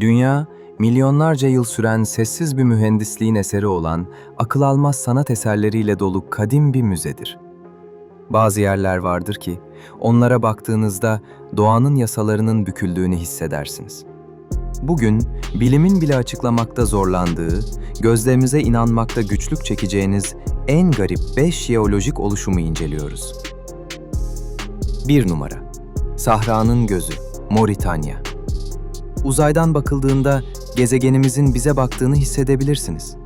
Dünya, milyonlarca yıl süren sessiz bir mühendisliğin eseri olan akıl almaz sanat eserleriyle dolu kadim bir müzedir. Bazı yerler vardır ki, onlara baktığınızda doğanın yasalarının büküldüğünü hissedersiniz. Bugün, bilimin bile açıklamakta zorlandığı, gözlerimize inanmakta güçlük çekeceğiniz en garip 5 jeolojik oluşumu inceliyoruz. 1 numara Sahra'nın Gözü, Moritanya Uzaydan bakıldığında gezegenimizin bize baktığını hissedebilirsiniz.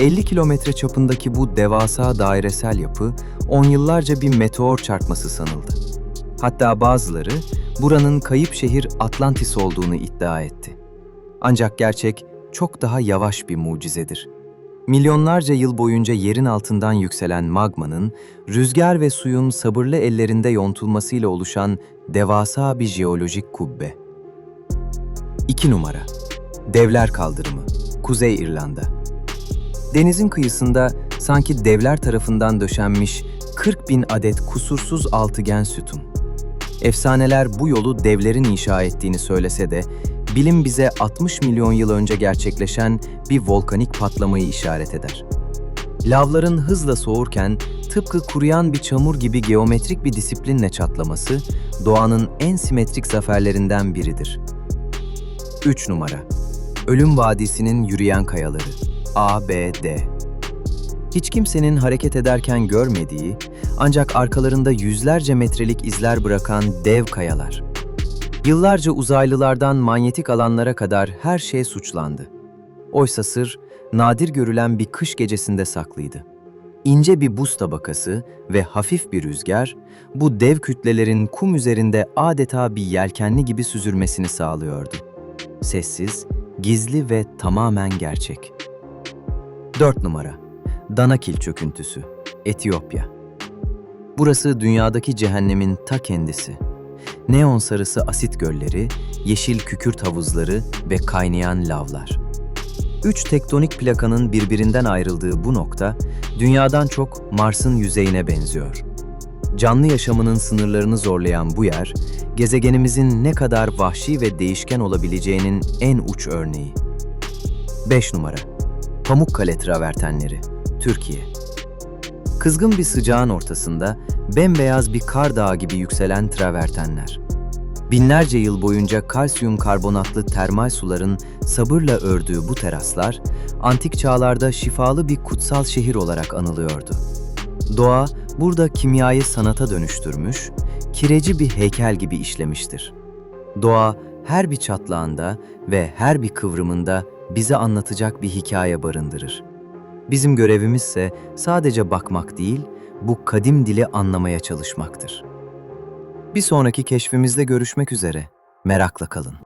50 kilometre çapındaki bu devasa dairesel yapı, on yıllarca bir meteor çarpması sanıldı. Hatta bazıları buranın kayıp şehir Atlantis olduğunu iddia etti. Ancak gerçek çok daha yavaş bir mucizedir. Milyonlarca yıl boyunca yerin altından yükselen magmanın, rüzgar ve suyun sabırlı ellerinde yontulmasıyla oluşan devasa bir jeolojik kubbe. 2 numara Devler Kaldırımı Kuzey İrlanda Denizin kıyısında sanki devler tarafından döşenmiş 40 bin adet kusursuz altıgen sütun. Efsaneler bu yolu devlerin inşa ettiğini söylese de bilim bize 60 milyon yıl önce gerçekleşen bir volkanik patlamayı işaret eder. Lavların hızla soğurken tıpkı kuruyan bir çamur gibi geometrik bir disiplinle çatlaması doğanın en simetrik zaferlerinden biridir. 3 numara Ölüm Vadisi'nin yürüyen kayaları ABD Hiç kimsenin hareket ederken görmediği ancak arkalarında yüzlerce metrelik izler bırakan dev kayalar. Yıllarca uzaylılardan manyetik alanlara kadar her şey suçlandı. Oysa sır nadir görülen bir kış gecesinde saklıydı. İnce bir buz tabakası ve hafif bir rüzgar bu dev kütlelerin kum üzerinde adeta bir yelkenli gibi süzülmesini sağlıyordu sessiz, gizli ve tamamen gerçek. 4 numara Danakil çöküntüsü Etiyopya Burası dünyadaki cehennemin ta kendisi. Neon sarısı asit gölleri, yeşil kükürt havuzları ve kaynayan lavlar. Üç tektonik plakanın birbirinden ayrıldığı bu nokta, dünyadan çok Mars'ın yüzeyine benziyor. Canlı yaşamının sınırlarını zorlayan bu yer, gezegenimizin ne kadar vahşi ve değişken olabileceğinin en uç örneği. 5 numara Pamukkale travertenleri, Türkiye Kızgın bir sıcağın ortasında bembeyaz bir kar dağı gibi yükselen travertenler. Binlerce yıl boyunca kalsiyum karbonatlı termal suların sabırla ördüğü bu teraslar, antik çağlarda şifalı bir kutsal şehir olarak anılıyordu. Doğa burada kimyayı sanata dönüştürmüş, kireci bir heykel gibi işlemiştir. Doğa her bir çatlağında ve her bir kıvrımında bize anlatacak bir hikaye barındırır. Bizim görevimizse sadece bakmak değil, bu kadim dili anlamaya çalışmaktır. Bir sonraki keşfimizde görüşmek üzere. Merakla kalın.